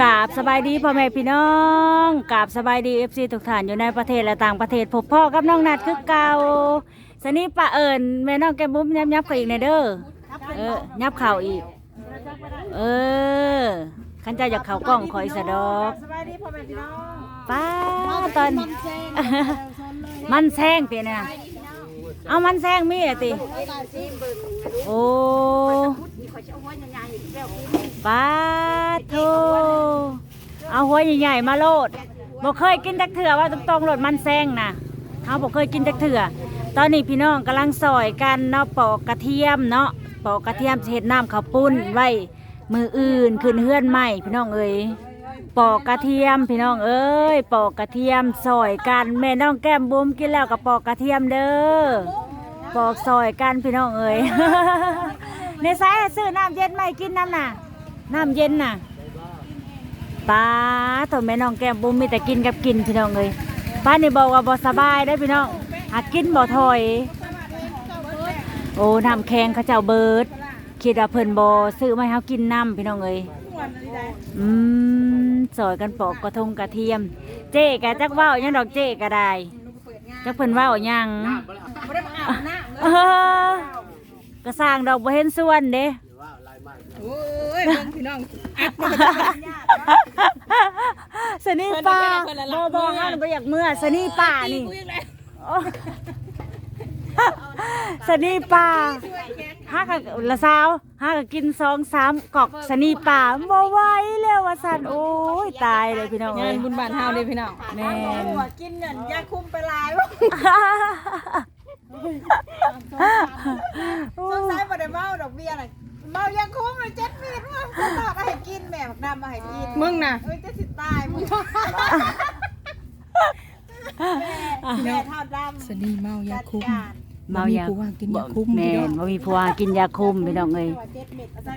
กราบสบายดีพ่อแม่พี่น้องกราบสบายดีเอฟซีทุกท่านอยู่ในประเทศและต่างประเทศพบพ่อกับน้องนัดคือเก่าสนี่ปะเอิญแม่น้องแก้มบุ้มยับยับเขาอีกในเด้อเออยับเข่าอีก เออขันเจ้าอยากเข่ากล้องคอยสะดอกป้าตอนมันแซงเปียนะเอามันแซงมีอะติโอ้ ป้าโทเอาหัวใหญ่ๆมาโลดบ่เคยกินจักเถื่อว่าตรงๆโลดมันแซงนะเขาบ่เคยกินจักเถื่อตอนนี้พี่น้องกำลังซอยกันเนาะปอกกระเทียมเนาะปอกกระเทียมสิเฮ็ดน้ำข้าวปุ้นไว้มืออื่นขึ้นเฮือนใหม่พี่น้องเอ้ยปอกกระเทียมพี่น้องเอ้ยปอกกระเทียมซอยกันแม่น้องแก้มบุ้มกินแล้วก็ปอกกระเทียมเด้อปอกซอยกันพี่น้องเอ้ย ในสายซื้อน้ำเย็นไหมาให้กินน้ำน่ะ น้ำเย็นน่ะป้าตัวแม่น้องแก้มบุ้มมีแต่กินกับกินพี่น้องเอ้ยป้านี่บอกว่าบ่สบายได้อพี่น้องหากินบ่ถอย โอ้น้ำแข็งเขาเจ้าเบิดคิดว่าเพิ่นบ่ซื้อมาให้เฮากินน้ำพี่น้องเอ้ยอืมสอยกันปอกกระทงกระเทียม เจ๊กะจักเว้าหยังดอกเจ๊ก็ได้จักเพิ่นเว้าหยังไม่ได้มาอาบน้ำเออ กระสร้างดอกบ่เห็นส่วนเด้โอ้ยเบิ่งพี่น้องสนี่ป่าบ่บ่ฮันบ่อยากเมื่อสนี่ป่านี่โอ้สนี่ป่าหากะละสาวหากะกินสองสามกอกสนี่ป่าบ่ไหวแล้วว่าซั่นโอ้ยตายเลยพี่น้องงาเอ้นยบุญบานเฮาเด้พี่น้องแม่นหัวกินเงินยาคุมไปลายวะสงสัยบ่ได้เมาดอกเบี้ยน่ะเมายาคุมเลยเจ็ดปีดว่าจะตอกให้กินแม่บักดำมาให้กินมึงน่ะเอ้ยจะสิตายมึงแม่เท่าดำ สนีเมายาคุมเมายาบ่มีผู้ว่ากินยาคุมแม่นบ่มีผัวกินยาคุมพี่น้องเอ้ย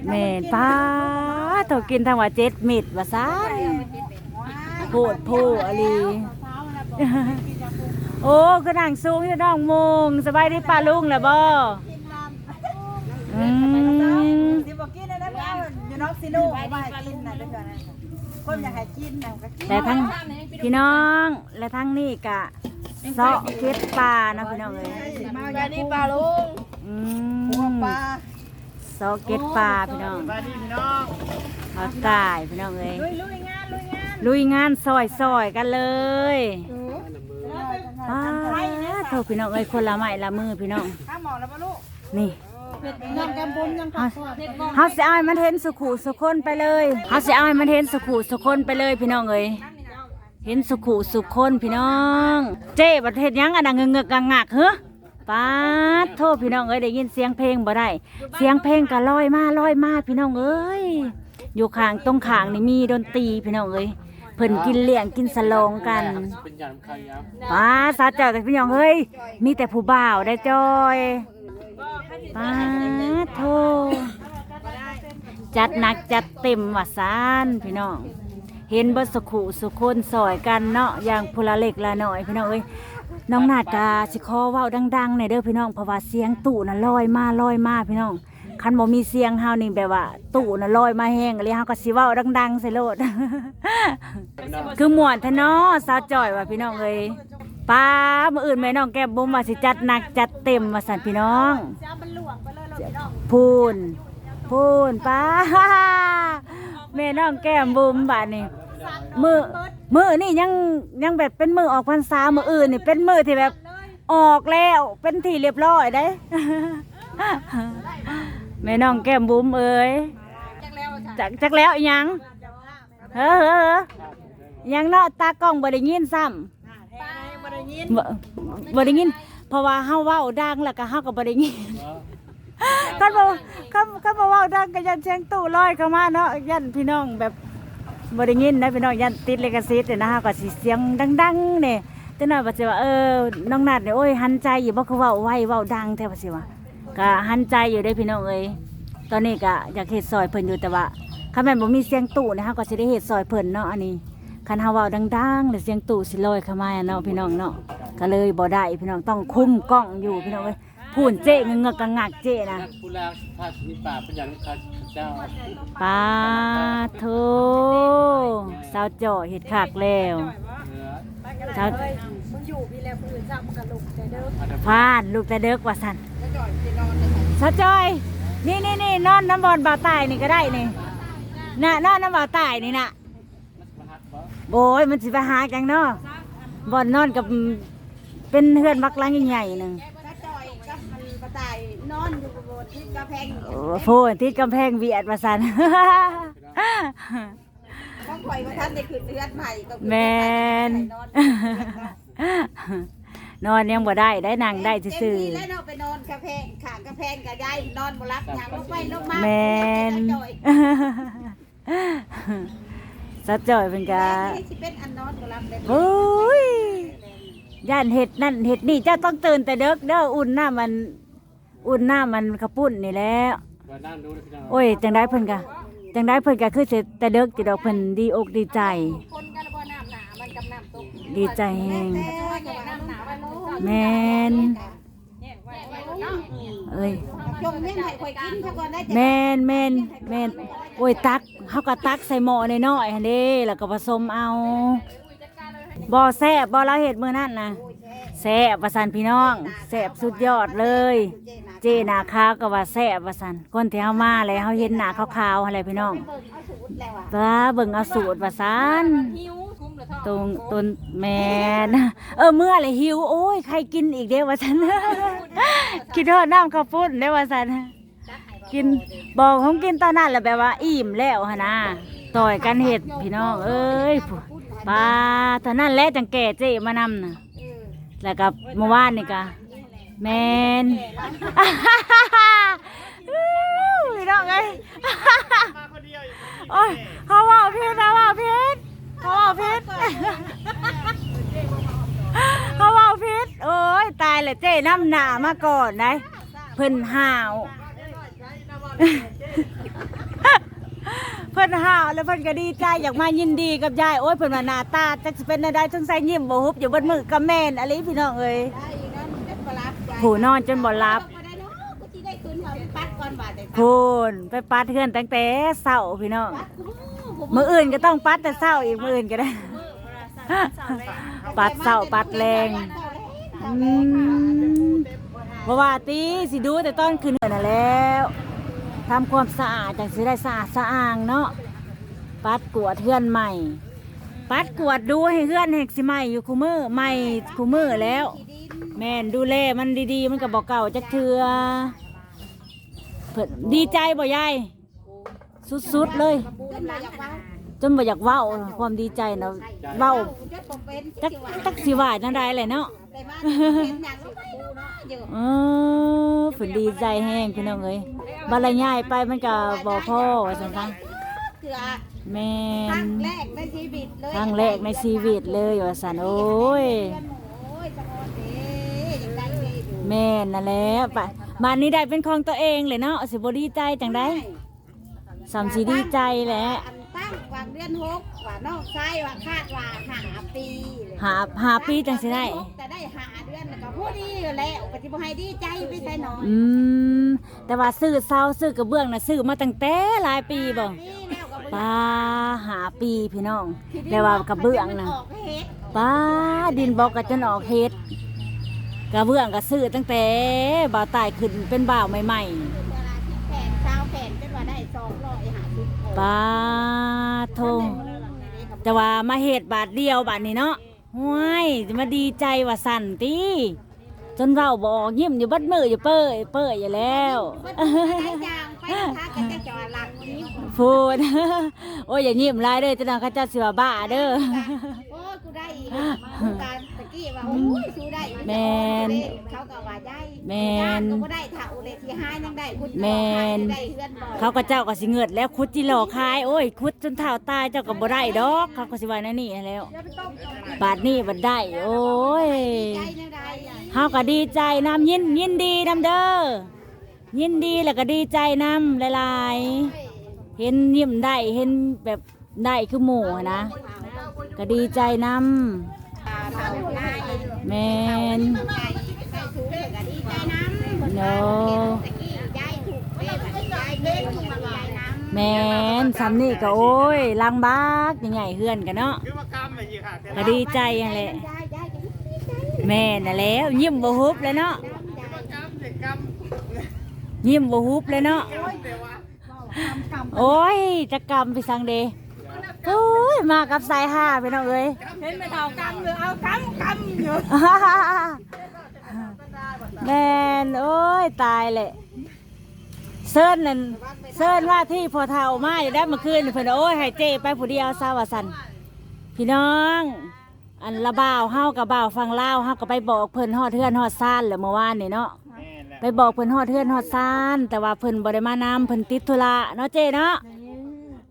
แม่นป้าโตกินทั้งว่าเจ็ดเม็ดว่าซ่านโพดโพอะลีโอ้คือนั่งสูงอยู่น้องมงสบายดีป้าลุงแล้วบ่อืมสิบอกกินนะนะแม่อยู่น้องซิโน่เอามาให้กินนะเดี๋ยวก่อนนะคนอยากให้กินนะก็กินแต่ทั้งพี่น้องและทั้งนี่กะ เซาะเก็ดปลานะพี่น้องเอ้ยมายานี่ปลาลุงอืมปลาเซาะเก็ดปลาพี่น้องปลาดีพี่น้องเอาตายพี่น้องเอ้ยลุยลุยงานลุยงานลุยงานซอยซอยกันเลยป้าโทษพี่น้องเอ้ยคนละไม้ละมือพี่น้องข้าหมอแล้วปะลูกนี่ยังแกมบุญยังเฮาเฮาสิเอาให้มันเห็นสุขุสุคนไปเลยเฮาสิเอาให้มันเห็นสุขุสุคนไปเลยพี่น้องเอ้ย เห็นสุขุสุคนพี่น้อง เจ๊ประเทศยังอันน่ะเงึกเงึกกังงักเฮ้อป้าโทษพี่น้องเอ้ยได้ยินเสียงเพลงบ่ได้เสียงเพลงก็ลอยมาลอยมาพี่น้องเอ้ยอยู่ข้างตรงข้างนี่มีดนตรีพี่น้องเอ้ยเพิ่นกินเลี้ยงกินสลองกันป้าสาเจ้าแต่พี่น้องเฮ้ยมีแต่ผู้บ่าวได้จอยป้าโทษจัดหนักจัดเต็มว่าซานพี่น้อง เห็นเบิดสุขุสุคนซอยกันเนาะอย่างพลเล็กละหน่อยพี่น้องเอ้ยน้องนาดกาสิคอเว้าดังๆในเด้อพี่น้องเพราะว่าเสียงตู่น่ะลอยมาลอยมาพี่น้องคันบ่มีเสียงเฮานี่แบบว่า ตู่น่ะลอยมาแห้งเลยเฮาก็สิเว้าดังๆใส่โลด คือหมวนแท้เนาะสาวจ่อยว่าพี่น้องเอ้ยป้ามื้ออื่นแม่น้องแก้มบุ้มว่าสิจัดหนักจัดเต็มว่าสั่นพี่น้องพูนพูนป้าแม่น้องแก้มบุ้มบาดนี้ มือมือนี่ยังยังแบบเป็นมือออกพรรษามืออื่นนี่เป็นมือที่แบบออกแล้วเป็นที่เรียบร้อยได้แม่น้องแก้มบุ้มเอ้ยจักจักแล้วอิหยังเฮ้อเฮ้อเฮ้อยังเนาะตากล้องบ่ได้ยินซ้ปลาบ่ได้ยินำบ่บ่ได้ยิน เพราะว่าเฮาเว้าดังแล้วก็เฮาก็บ่ได้ยินคันบ่คันคันบ่เว้าดังก็ยันเสียงตู้ลอยเข้ามาเนาะยันพี่น้องแบบ บ่ได้ยินนะพี่น้องยันติดเลิขสิทธิ์เนี่ยนะเฮาก็สิเสียงดังๆเนี่ยแต่น้อยว่าสิว่าเออน้องนัดเนี่ยโอ้ยหันใจอยู่บ่คือเว้าไวเว้าดังแท้ว่าสิว่าก็หันใจอยู่ได้พี่น้องเอ้ยตอนนี้ก็อยากเฮ็ดซอยเพิ่นอยู่แต่ว่าคันแม่นบ่มีเสียงตู้นะเฮาก็สิได้เฮ็ดซอยเพิ่นเนาะอันนี้คันเฮาเว้าดังๆหรือเสียงตู่สิลอยเข้ามาเนาะพี่น้องเนาะก็เลยบ่ได้พี่น้องต้องคุมกล้องอยู่พี่น้องเอ้ย พูนเจ๊เงงกกังงักเจ๊นะผู้แรกถ้ามีป่าเป็นยามใครเจ้าปาโทาวจ่อเห็ดขากแล้วสาวมึงอยู่พี่แล้วคนอื่นจับมึงกับลูกแต่เด้อพานลูกแต่เด็กว่าสันก็จ่อยไปนอนเลยสาวจอยนี่นี่นี่นอนน้ำบอลบ่าวตายนี่ก็ได้นี่น่ะนอนน้ำบ่าวตายนี่น่ะโอ้ยมันสิไปหาจังเนาะบอลนอนกับเป็นเพื่อนบักลังใหญ่ๆหนึ่ง โอ้โหติดกำแพงเวียดว่าสันต้องคอยว่าท่านได้ขึ้นเลือดใหม่ก็แมนนอนยังบ่ได้ได้นั่งได้ซื่อแล้วเราไปนอนกระแพงขากระแพงกับยายนอนบ่รับหยังลงไปลงมาๆแมนจ่อยสัดจ่อยเป็นกาที่เป็นอันนอนบ่รับเลยโอ้ยย่านเห็ดนั่นเห็ดนี่เจ้าต้องตื่นแต่เด็กเด้ออุ่นหน้ามัน อุ่นหน้ามันกระปุ่นนี่แหล้วโอ้ยจังได้เพิ่นกะจังได้เพิ่นกะคือสิแต่เด็กจิดอกเพิ่นดีอกดีใจ คนกันบ่น้ำหนามันกับน้ำตกดีใจแฮงแต่น้ำหนาไว้โลแมนเอ้ยจงเม่นให้ข่อยกินซะก่อนได้แมนแมนแมนโอ้ยตักเขาก็ตักใส่หม้อน้อยๆหั่นเด้แล้วก็ผสมเอาบ่แซ่บบ่เราเฮ็ดมื้อนั้นนะแซ่บว่าซั่นพี่น้องแซ่บสุดยอดเลย เจ หนาขาวก็ว่าแซ่บว่าซั่นคนที่เฮามาแล้วเฮาเห็นหน้าขาวๆหั่นแหละพี่น้องตาเบิ่งเอาสูตรว่าซั่นตรงต้นแมนเออเมื่อเลยหิวโอ้ยใครกินอีกเด้ว่าซั่นคิดฮอดน้ำข้าวปุ้นได้ว่าซั่นกินบอกผมกินตอนนั้นแหละแบบว่าอิ่มแล้วหนนะต่อยกันเห็ดพี่น้องเอ้ยผู้ปลาตอนนั้นแหละจังแก่เจ๊มานำน่ะแล้วก็เมื่อวานนี่ก็ แมนพี่น้องเอ้ยโอ้ยเขาว่าพิษนะว่าพิษเขาว่าพิษเขาว่าพิษโอ้ยตายเลยเจ๊น้ำหนามาก่อนนะเพิ่นห่าวเพิ่นห่าวแล้วเพิ่นก็ดีใจอยากมายินดีกับยายโอ้ยเพิ่นว่าหน้าตาจักสิเป็นได้ทั้งใส่ยิ้มบ่ฮุบอยู่บนมือกับแม่นอะไรพี่น้องเอ้ย ผู้นอนจนบ่หลับพูนไปปัดเฮือนตั้งแต่เช้าพี่น้องมื้ออื่นก็ต้องปัดแต่เช้าอีกมื้ออื่นก็ได้ ปัดเช้าปัดแรงอืมบ่ว่าติสิดูแต่ตอนคืนนั่นแหล้วทำความสะอาดจังสิได้สะอาดสะอ้างเนาะปัดกวาดเฮือนใหม่ ปัดกวาดดูให้เฮือนแหกสิใหม่อยู่คูมือใหม่คูมือแล้ว แม่นดูแลมันดีๆ มันก็บอกเก่าจักเทือเพิ่นดีใจบ่ยายสุดๆเลยจนบ่อยากเว้าความดีใจนะเว้าจักจักสิว่าจังไดเลยเนาะเออเพิ่นดีใจแฮงพี่น้องเอ้ยบัดละยายไปมันก็บ่พอว่าซั่นซะแม่ครั้นงแรกในชีวิตเลยครั้งแรกในชีวิตเลยว่าซั่นโอ้ย โอ้ยสะออนเด้ยังได้เด้อยู่ แม่นนั่นแหละปะบ้านนี้ได้เป็นของตัวเองเลยเนาะสิบ่ดีใจจังไดสามสิดีใจแหละอันตั้งวางเดือนหกว่านอกชายว่าคาดว่าหาปีเลยหาหาปีจังสิได้ แต่ได้หาเดือนแล้วก็พอดีอยู่แล้วปฏิบัติให้ดีใจไปใส่หน่อยอืมแต่ว่าซื้อเซาซื้อกระเบื้องน่ะซื้อมาตั้งแต่หลายปีบ่นี่แล้วก็ป้าหาปีพี่น้องแต่ว่ากระเบื้องน่ะออกเฮ็ดป้าดินบอกก็จนออกเฮ็ด กระเบื้องก็ซื้อตั้งแต่บ่าวตายขึ้นเป็นบ่าวใหม่เวลาที่แผ่นเช้าแผ่นจนว่าได้สองร้อยหาสิบๆป้าโทแต่ว่ามาเฮ็ดบาทเดียวบาทนี้เนาะห้วยจะมาดีใจว่าสั่นติจนเว้าบ่ออกยิ้มอยู่บัดมืออยู่เป้ยเป้ยอยู่แล้วได้จางไปค้ากันจะจอดหลังนี้พูด โอ้ยอย่ายิ้มหลายเด้อจะนองเขาเจ้าสิว่าบ้าเด้อ โอ้ย กูได้อีกกูการตะกี้ว่าโอ้ยสู้ได้แม่นเขาก็ว่าได้แม่นก็บ่ได้เท่าเลยที่ห้ายังได้คุณแม่นได้เฮือนบ่เขาก็เจ้าก็สิเงิดแล้วคุดจิหลอกคายโอ้ยคุดจนเท้าตายเจ้าก็บ่ได้ดอกเขาก็สิว่าแนั่นนี่แล้วบาดนี้บัดได้ โอ้ยใจยังได้อะเฮาก็ดีใจนำยินยินดีนำเด้อยินดีแล้วก็ดีใจนำหลายๆ เห็นยิ้มได้เห็นแบบได้คือหมู่หั้นนะ ก็ดีใจนำเท่าง่ายแม่นใจใส่ถุงแล้วก็ดีใจน้ำโนตะกี้ยายถูกเด้บัดนี้ยายเล่นถูกยายน้ำแม่นซ้ำนี่ก็โอ้ยลังบักใหญ่ๆเฮือนกันเนาะคือว่ากำไปยี่ค่ะแต่ก็ดีใจนั่นแหละแม่น่ะแล้วยิ้มบ่ฮุบเลยเนาะว่ากำเด็กกยิ้มบ่ฮุบเลยเนาะำแต่ว่าโอ้ยจะกรรมไปสังเด โอ้ยมากับสายห้าไปน้องเอ้ยเห็นไม่เท่ากำเลยเอากำกำอยู่แม่นโอ้ยตายเลยเซิร์นนั่นเซิร์นว่าที่พอเท่ามาอยู่ได้เมื่อคืนนี่เพิ่นโอ้ยให้เจ้ไปผู้เดียวซาว่าสันพี่น้อง อันละบ่าวเฮากับบ่าวฟังลาวเฮาก็ไปบอกเพิ่นฮอดเทือนฮอดซ่านแล้วเมื่อวานนี่เนาะแม่นแหละไปบอกเพิ่นฮอดเทือนฮอดซ่าน แต่ว่าเพิ่นบ่ได้มานำเพิ่นติดธุระเนาะเจ้เนาะ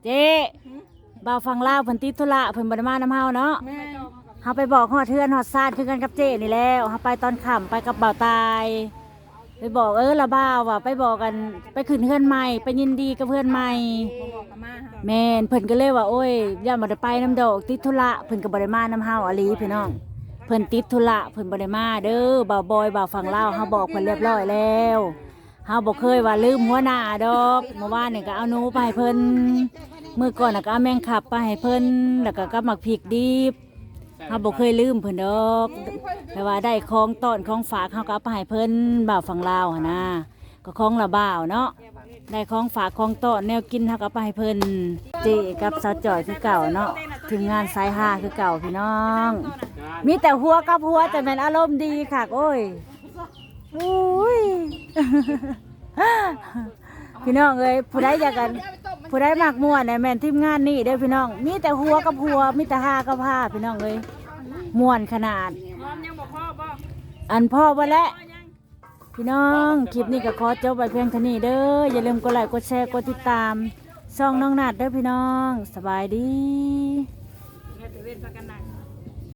เจ้ บ่าวฟังลาวเพิ่นติดธุระเพิ่นบ่ได้มานำเฮาเนาะแม่เฮาไปบอกฮอดเทือนฮอดซ่านคือกันกับเจ้นี่แล้วเฮาไปตอนค่ำไปกับบ่าวตาย ไปบอกเออละบ่าวว่าไปบอกกันไปขึ้นเพื่อนใหม่ไปยินดีกับเพื่อนใหม่บอกกับมาแม่นเพิ่นก็เลยว่าโอ้ยอย่ามาได้ไปน้ำดอกติดธุระเพิ่นก็บ่ได้มาน้ำเฮาอหลีพี่น้องเพิ่นติดธุระเพิ่นบ่ได้มาเด้อบ่าวบอยบ่าวฝั่งลาวเฮาบอกเพิ่นเรียบร้อยแล้วเฮาบ่เคยว่าลืมหัวหน้าดอกเมื่อวานนี่ก็เอาหนูไปให้เพิ่น มื้อก่อนน่ะก็เอาแมงขับไปให้เพิ่นแล้วก็กับหมักพริกดิบเฮาบ่เคยลืมเพิ่นดอกแต่ว่าได้ของต้อนของฝากเฮาก็เอาไปให้เพิ่นบ่าวฝั่งลาวหั่นนะก็ของละบ่าวเนาะได้ของฝากของโตะแนวกินเท่ากับไปให้เพิ่นเจกับสาวจ่อยคือเก่าเนาะถึงงานสายหาคือเก่าพี่น้อง มีแต่หัวกับหัวแต่แมันอารมณ์ดีค่ะโอ้ยโอ้ยพี่น้องเอ้ยผู้ใดอยากกัน ผู้ไดมักม่วนเนี่ยแม่นทีมงานนี่เด้อพี่น้อง มีแต่หัวกับหัวมีแต่ห้ากับห้าพี่น้องเลยม่วนขนาดอันพ่อว่าแล้ว พี่น้องคลิปนี้ก็ขอจบไปเพียงเท่านี้เด้ออย่าลืมกดไลค์กดแชร์กดติดตามช่องน้องนัดเด้อพี่น้อง สบายดีเว้นประกันได้